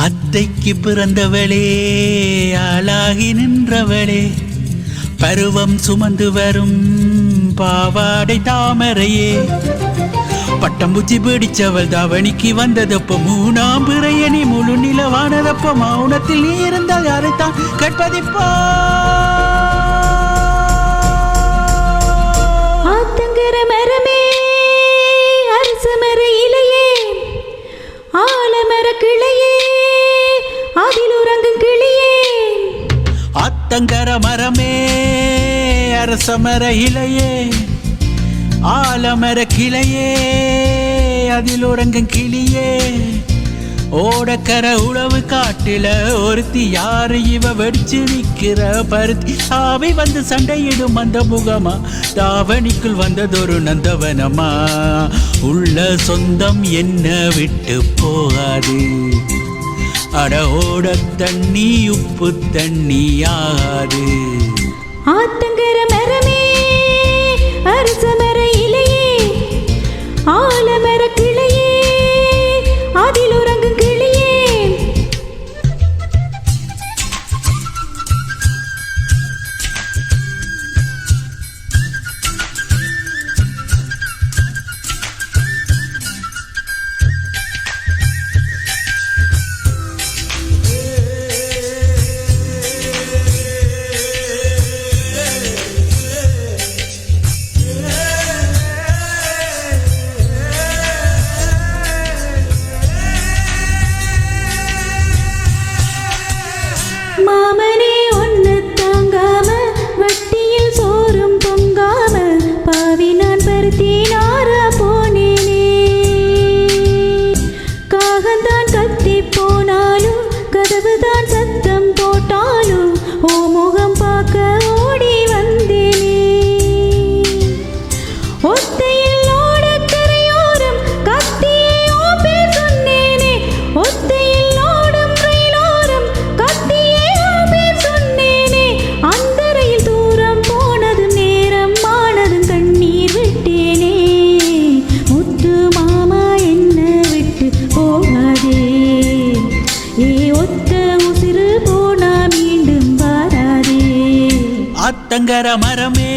அத்தைக்கு பிறந்தவளே ஆளாகி நின்றவளே. பருவம் சுமந்து வரும் பாவாடை தாமரையே. பட்டம்பூச்சி பிடிச்சவள் தவணிக்கு வந்ததப்ப மூணாம் பிறையணி முழு நிலவானதப்ப மௌனத்தில் நீ இருந்தால் யாரைத்தான் கேட்பதிப்போ? ஆலங்கர மரமே அரசமர இலையே ஆலமர கிளையே அதில் உறங்கும் கிளியே. ஓடக்கர உழவு காட்டில ஒருத்தி யாரு? இவ வெடிச்சு நிக்கிற பருத்தி. சாவி வந்து சண்டையிடும் அந்த முகமா? தாவணிக்குள் வந்ததொரு நந்தவனமா? உள்ள சொந்தம் என்ன விட்டு போகாது. அட ஓட தண்ணி உப்பு தண்ணி ஆகாது ஆத்தங்கர ஒத்த உசிறு போனா மீண்டும் வராதே. அத்தங்கர மரமே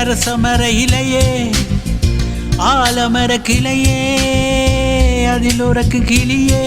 அரசமர இலையே ஆலமர கிளையே அதில் உறக்கு கிளியே.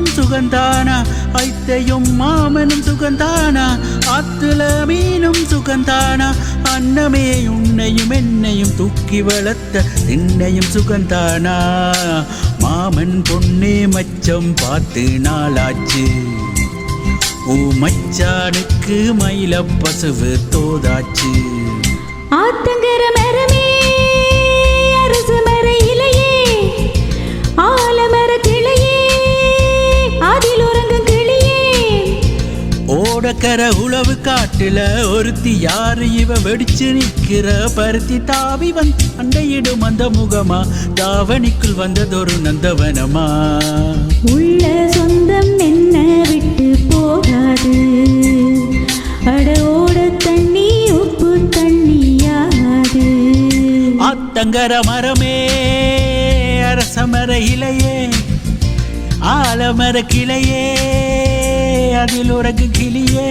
சுகந்தானா? ஐத்தையும் மாமனும் சுகந்தானா? ஆத்துல மீனும் சுகந்தானா? அன்னமே உன்னையும் என்னையும் தூக்கி வளர்த்த என்னையும் சுகந்தானா? மாமன் பொண்ணே மச்சம் பார்த்து நாளாச்சு. ஓ மச்சானுக்கு மயில பசுவு தோதாச்சு. ஆத்தங்கர ஓடக்கர உழவு காட்டுல ஒருத்தி யாரு? இவ வெடிச்சு நிக்கிற பருத்தி தாவி வந்து அண்டையிடும் அந்த முகமா? தாவணிக்குள் வந்ததொரு நந்தவனமா? உள்ள சொந்தம் என்ன விட்டு போகாது. அட ஓட தண்ணி உப்பு தண்ணியாது ஆத்தங்கர மரமே அரசமர இலையே ஆலமர கிளையே அதில் உறகு கிளியே